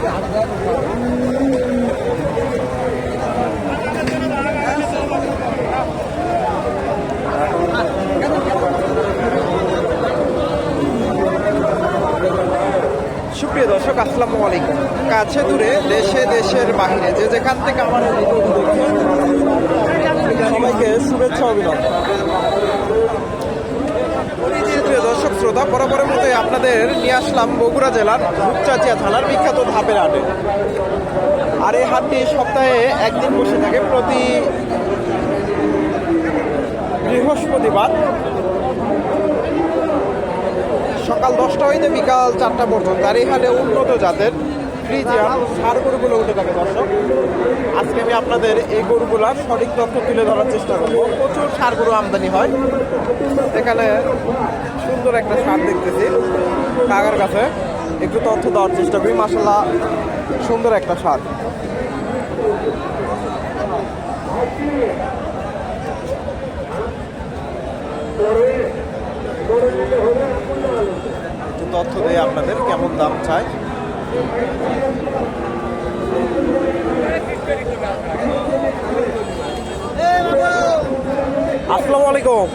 সুপ্রিয় দর্শক, আসসালামু আলাইকুম। কাছে দূরে দেশে দেশের বাইরে যে যেখান থেকে আমার সবাইকে শুভেচ্ছা অভিনন্দন। দর্শক শ্রোতা, বরাবরের মতোই আপনাদের নিয়ে আসলাম বগুড়া জেলার রূপচাচিয়া থানার বিখ্যাত ধাপের হাটে। আর এই হাটটি সপ্তাহে একদিন বসে থাকে প্রতি বৃহস্পতিবার। সকাল দশটা হইতে বিকাল চারটা পর্যন্ত। আর এখানে উন্নত জাতের ফ্রিজিয়াম সার গরুগুলো উঠে থাকে দর্শক। আমি আপনাদের এই গরুগুলার সঠিক তথ্য তুলে ধরার চেষ্টা করব। প্রচুর সার গরু আমদানি হয়। এখানে সুন্দর একটা সার দেখতেছি। কাকার কাছে একটু তথ্য দেওয়ার চেষ্টা করি। মাসাল্লাহ সুন্দর একটা সার। তথ্য দিয়ে আপনাদের, কেমন দাম চাই। আসসালামু আলাইকুম।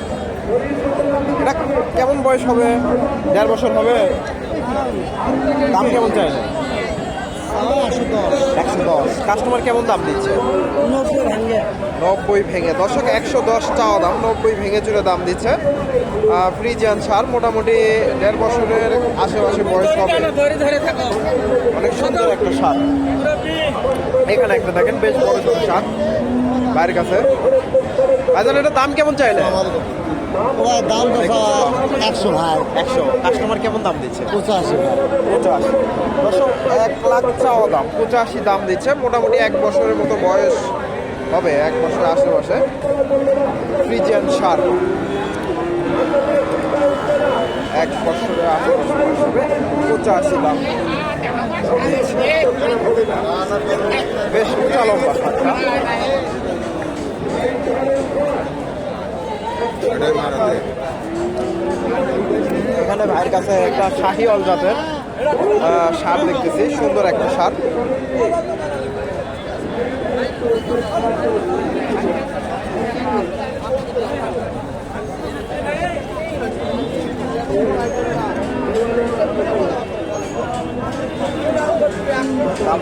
এটা কেমন বয়স হবে? দেড় বছর হবে? দাম কেমন চাই? একশো দশ। কাস্টমার কেমন দাম দিচ্ছে? নব্বই ভেঙে দশক একশো দশ চাওয়া দাম নব্বই ভেঙে চুরে দাম দিচ্ছে। ফ্রিজিয়ান সার মোটামুটি দেড় বছরের আশেপাশে বয়স হবে। অনেক সুন্দর একটা সার এখানে একটা দেখেন বেশ বড় ছোট সার বাইরের কাছে। ভাইজান এটা দাম কেমন চাইলে? দাম একশো ভাই। একশো। কাস্টমার কেমন দাম দিচ্ছে? পঁচাশি। দর্শক এক লাখ চাওয়া দাম পঁচাশি দাম দিচ্ছে। মোটামুটি এক বছরের মতো বয়স হবে এক বছরের আশেপাশে। ফ্রিজিয়ান সার। এক বছরের আশেপাশে পঁচাশি দাম বেশ উঁচা লম্বা এখানে ভাইয়ের কাছে একটা শাহি অল জাতের সার দেখতেছি। সুন্দর একটা সার। দাম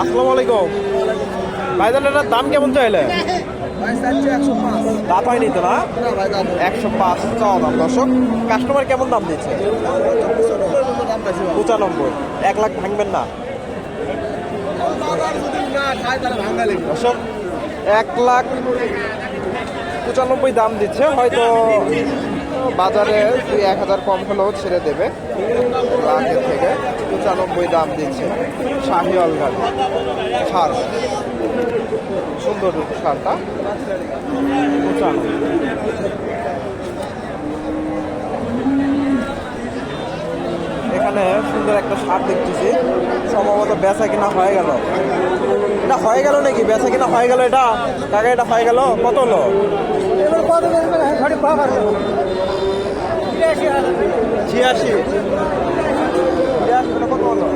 আসসালামু আলাইকুম। ভাইজান, এটার দাম কেমন চাইলে? দাঁত হয়নি তো না? একশো পাঁচ। চাওয়া দাম দর্শক কাস্টমার কেমন দাম দিচ্ছে? পঁচানব্বই। এক লাখ ভাঙবেন না। দর্শক, এক লাখ পঁচানব্বই দাম দিচ্ছে। হয়তো বাজারে দুই, এক হাজার কম হলেও ছেড়ে দেবে। লাখের থেকে পঁচানব্বই দাম দিচ্ছে শাহিওয়াল গাড়ি। সার সুন্দর সারটা পঁচানব্বই। এখানে সুন্দর একটা সার দেখতেছি। সম্ভবত বেচা কিনা হয়ে গেল। এটা হয়ে গেল নাকি? বেচা কিনা হয়ে গেল এটা? কাকা এটা হয়ে গেল? কত হলো? ছিয়াশি কত হলো?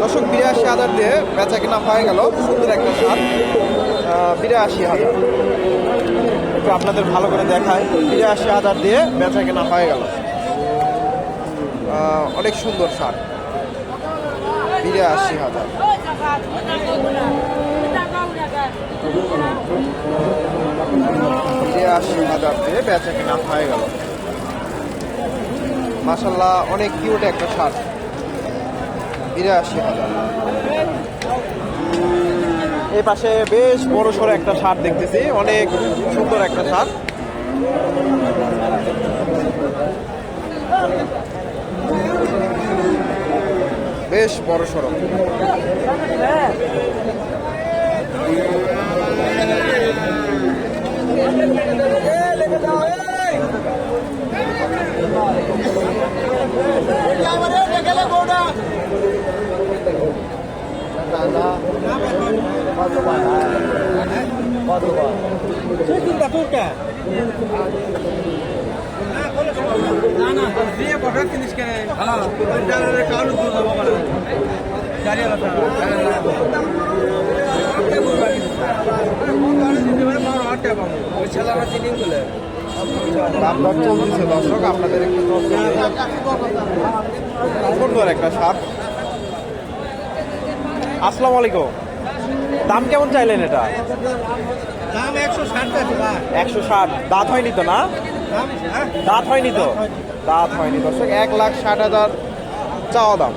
দশক বিরাশি হাজার দিয়ে বেচা কিনা হয়ে গেল। সুন্দর একটা সার। বিরাশি হাজার। একটু আপনাদের ভালো করে দেখায়। বিরাশি হাজার দিয়ে বেচা কেনা হয়ে গেল। অনেক সুন্দর সার বিরাশি হাজার। বিরাশি হাজার দিয়ে বেচা কেনা হয়ে গেল। মাসাল্লাহ অনেক কিউট একটা সার বিরাশি হাজার। এই পাশে বেশ বড় সড়ো একটা সার দেখতেছি, অনেক সুন্দর একটা সার বেশ বড় সড়ো। দাম দর চলতেছে দর্শক আপনাদের। সুন্দর একটা সার আসসালামু আলাইকুম দাম কেমন চাইলেন এটা? দাম একশো ষাট একশো ষাট। দাঁত হয়নি তো না? দাঁত হয়নি তো? দাঁত হয়নি। দর্শক এক লাখ ষাট হাজার চাওয়া দাম।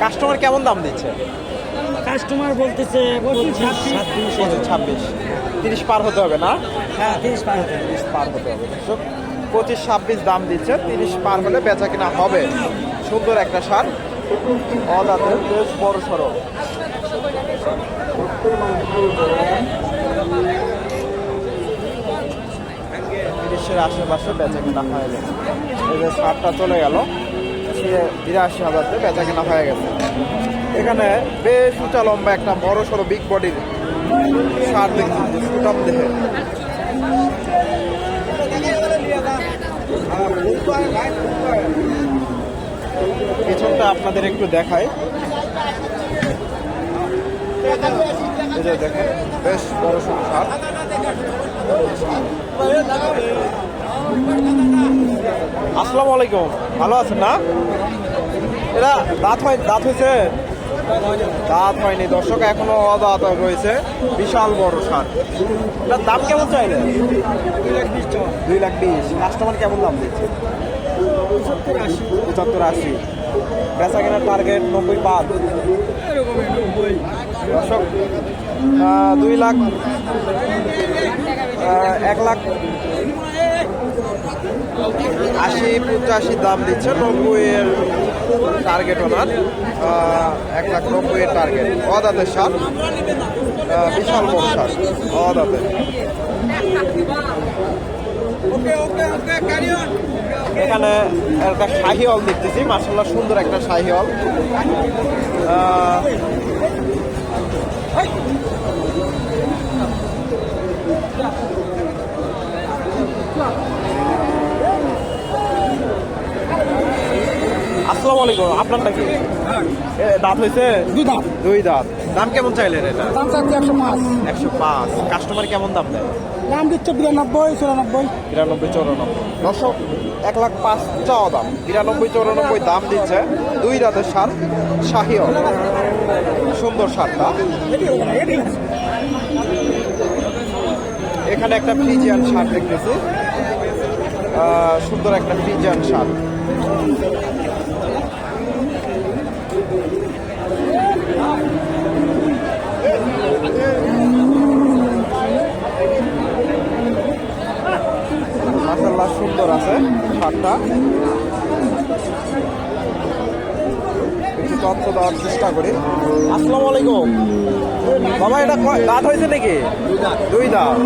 কাস্টমার কেমন দাম দিচ্ছে? কাস্টমার বলতেছে পঁচিশ ছাব্বিশ। তিরিশ পার হতে হবে না? হ্যাঁ তিরিশ পার হতে হবে। তিরিশ পার হতে হবে। দর্শক পঁচিশ ছাব্বিশ দাম দিচ্ছে। তিরিশ পার হলে বেচা কিনা হবে। সুন্দর একটা সার। অদাতের বেশ বড় সড়ো তিরিশের আশেপাশে বেচা কিনা হয়ে গেছে। এই যে সারটা চলে গেল বিরাশি হাজারতে বেচা কিনা হয়ে গেছে। এখানে বেশ উঁচা লম্বা একটা বড় সড়ো বিগ বডির সার দেখছি পেছনটা আপনাদের একটু দেখাই। দেখেন, বেশ বড় সড়ো সার। আসসালামু আলাইকুম। ভালো আছেন না? এরা দাঁত হয় দাঁত হয়েছে? দাঁত হয়নি। দর্শক, এখনও অদাঁত রয়েছে। বিশাল বড় সার। এটার দাম কেমন চাইলে দুই লাখ বিশ। কাস্টমার কেমন দাম দিচ্ছে? পঁচাত্তর আশি। বেচা কেনার টার্গেট নব্বই পাঁচ। দর্শক দুই লাখ এক লাখ আশি পঁচাশি দাম দিচ্ছে নব্বই এর টার্গেট ওনার এক লাখ নব্বই এর টার্গেট অদাতের সার বিশাল বড় সার অদাতের এখানে একটা শাহি হল দেখতেছি মার্শাল্লাহ সুন্দর একটা শাহি হল। আসসালামু আলাইকুম আপনারটা কি? এ, দাঁত হয়েছে দুই দাম দুই দাঁত। দাম কেমন চাইলেন এটা? দাম চাচ্ছে একশো পাঁচ। একশো পাঁচ। কাস্টমার কেমন দাম দেয়? দাম দিচ্ছে বিরানব্বই চুরানব্বই। বিরানব্বই চৌরানব্বই। দর্শক এক লাখ পাঁচ চাওয়া দাম। বিরানব্বই চৌরানব্বই দাম দিচ্ছে দুই দাঁতের সার শাহিও সুন্দর সারটা। এখানে একটা ফ্রিজিয়ান সার দেখতেছি। সুন্দর একটা ফ্রিজিয়ান সার মাসাল্লাহ সুন্দর আছে সারটা একটু তথ্য দেওয়ার চেষ্টা করি। আসসালামু আলাইকুম। বাবা এটা দাঁত হয়েছে নাকি? দুই দাঁত।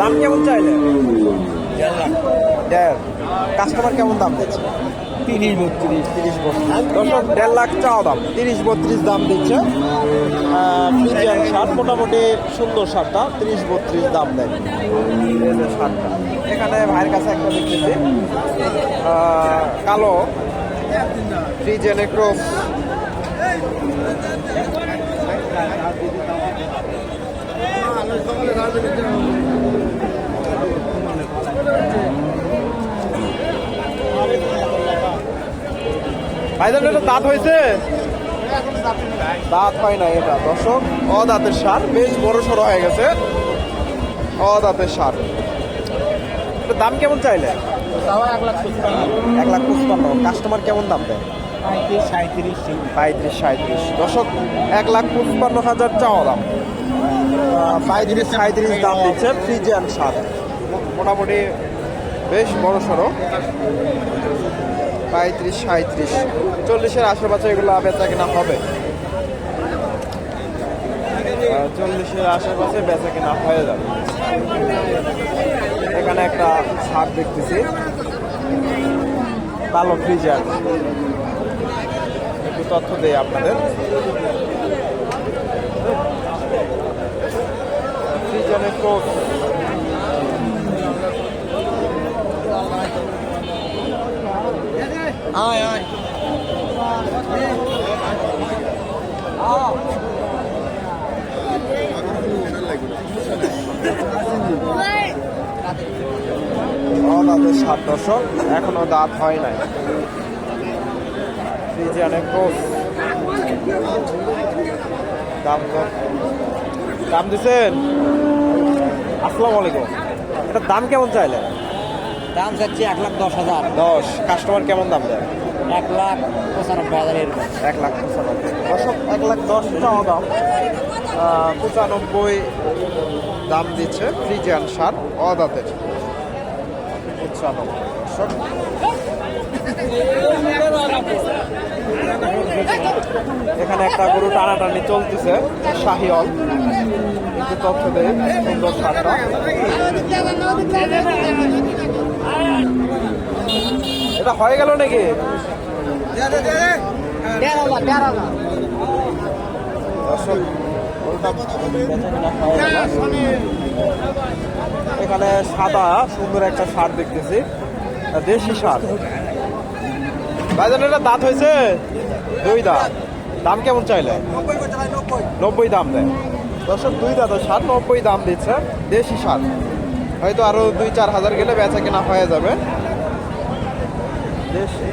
দাম কেমন চাইলে? দেড়। কাস্টমার কেমন দাম দিচ্ছে? তিরিশ বত্রিশ। তিরিশ বত্রিশ। দর্শক দেড় লাখ চাওয়া দাম। তিরিশ বত্রিশ দাম দিচ্ছে। ফ্রিজিয়ান সার মোটামুটি সুন্দর সারটা তিরিশ বত্রিশ দাম দেয়। যে এখানে ভাইয়ের কাছে একটা দেখতেছি। কালো। ফ্রিজিয়ান ক্রস ভাইজান এটা দাঁত হয়েছে? দাঁত হয় না এটা দর্শক অদাঁতের সার বেশ বড় সড়ো হয়ে গেছে। অদাঁতের সার। দাম কেমন চাইলে? এক লাখ এক লাখ পঁচপান্ন। কাস্টমার কেমন দাম দেয়? পঁয়ত্রিশ সাঁত্রিশ দর্শক, এক লাখ পঁচপান্ন হাজার চাওয়া দাম। পঁয়ত্রিশ সাঁত্রিশ দাম দিচ্ছে ফ্রিজিয়ান সার। মোটামুটি বেশ বড় সড়ো। পঁয়ত্রিশ সাঁত্রিশ চল্লিশের আশেপাশে এগুলো বেচা কিনা হবে। চল্লিশের আশেপাশে বেচা কিনা হয়ে যাবে। এখানে একটা শাক দেখতেছি। কালো ফ্রিজার একটু তথ্য দেয় আপনাদের। ক্রস আয় আয়। অদাঁতের সাত দশক এখনও দাঁত হয় নাই। ফ্রিজিয়ানের ক্রস। দাম? দাম দিছেন? আসসালামু আলাইকুম। এটার দাম কেমন চাইলেন? দাম চাচ্ছি এক লাখ দশ হাজার। দশ। কাস্টমার কেমন দাম দেয়? এক লাখ পঁচানব্বই হাজার এরকম। এক লাখ পঁচানব্বই। দশক এক লাখ দশ টাকা দাম। পঁচানব্বই দাম দিচ্ছে ফ্রিজিয়ান সার অদাতের। পঁচানব্বই। এখানে একটা গরু টানাটানি চলতেছে একটু তথ্য দেয় সুন্দর সারটা এটা হয়ে গেল নাকি। এখানে সাদা, সুন্দর একটা সার দেখতেছি। দেশি সার ভাইজান, এটা দাঁত হয়েছে? দুই দাঁত। দাম কেমন চাইলে? নব্বই দাম দেয়। দর্শক, দুই দাঁতের সার নব্বই দাম দিচ্ছে দেশি সার। হয়তো আরও দুই, চার হাজার গেলে বেচা কেনা হয়ে যাবে। দেশি।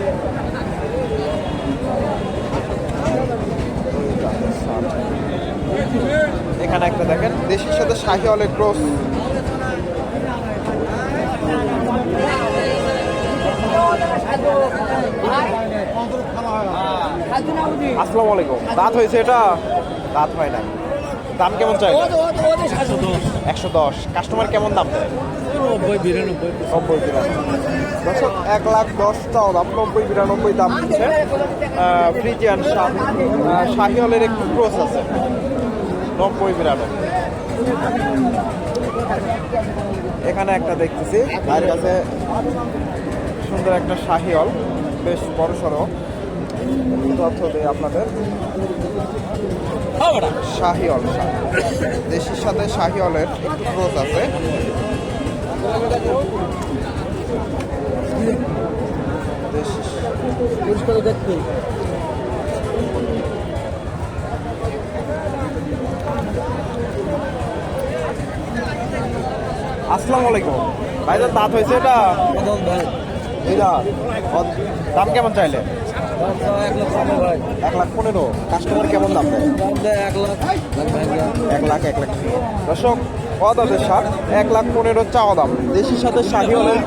এখানে একটা দেখেন, দেশির সাথে শাহি অলের ক্রস। আসসালামু আলাইকুম। দাঁত হয়েছে এটা? দাঁত হয় নাই। দাম কেমন চাই? একশো দশ। কাস্টমার কেমন দাম নব্বই, বিরানব্বই। নব্বই বিরানব্বই এক লাখ দশ টাও দাম, নব্বই, বিরানব্বই দাম দিচ্ছে। ফ্রিজিয়ান শাহিওয়ালের একটু ক্রস আছে। নব্বই, বিরানব্বই। এখানে একটা দেখতেছি। তার কাছে সুন্দর একটা শাহিওল বেশ বড় সড়ো। তথ্য দেয় আপনাদের। শাহিওল দেশির সাথে শাহিওলের একটু ক্রস আছে। আসসালামু আলাইকুম। ভাইজান দাঁত হয়েছে, এটা? দাম কেমন চাইলে? এক লাখ পনেরো। কাস্টমার কেমন দাম দেয়? এক লাখ এক লাখ। এক লাখ দর্শক অদাদের সার এক লাখ পনেরো চাওয়া দাম। দেশির সাথে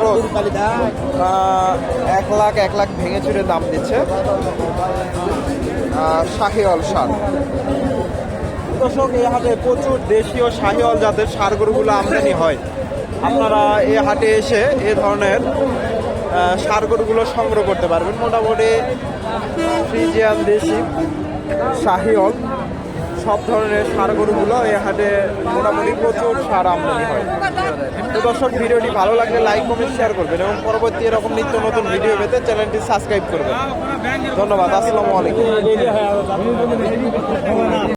ক্রস আহ, এক লাখ এক লাখ ভেঙে চুরে দাম দিচ্ছে। শাহিওয়াল সার দর্শক এই হাটে প্রচুর দেশীয় শাহিওয়াল জাতের সার গরুগুলো আমদানি হয়। আপনারা এই হাটে এসে এ ধরনের সার গরুগুলো সংগ্রহ করতে পারবেন। মোটামুটি ফ্রিজিয়ান দেশি, শাহিওল, সব ধরনের সার গরুগুলো এই হাটে মোটামুটি প্রচুর সার আমদানি হয়। তো দর্শক, ভিডিওটি ভালো লাগলে লাইক, কমেন্ট শেয়ার করবেন এবং পরবর্তী এরকম নিত্য নতুন ভিডিও পেতে চ্যানেলটি সাবস্ক্রাইব করবেন। ধন্যবাদ, আসসালামু আলাইকুম।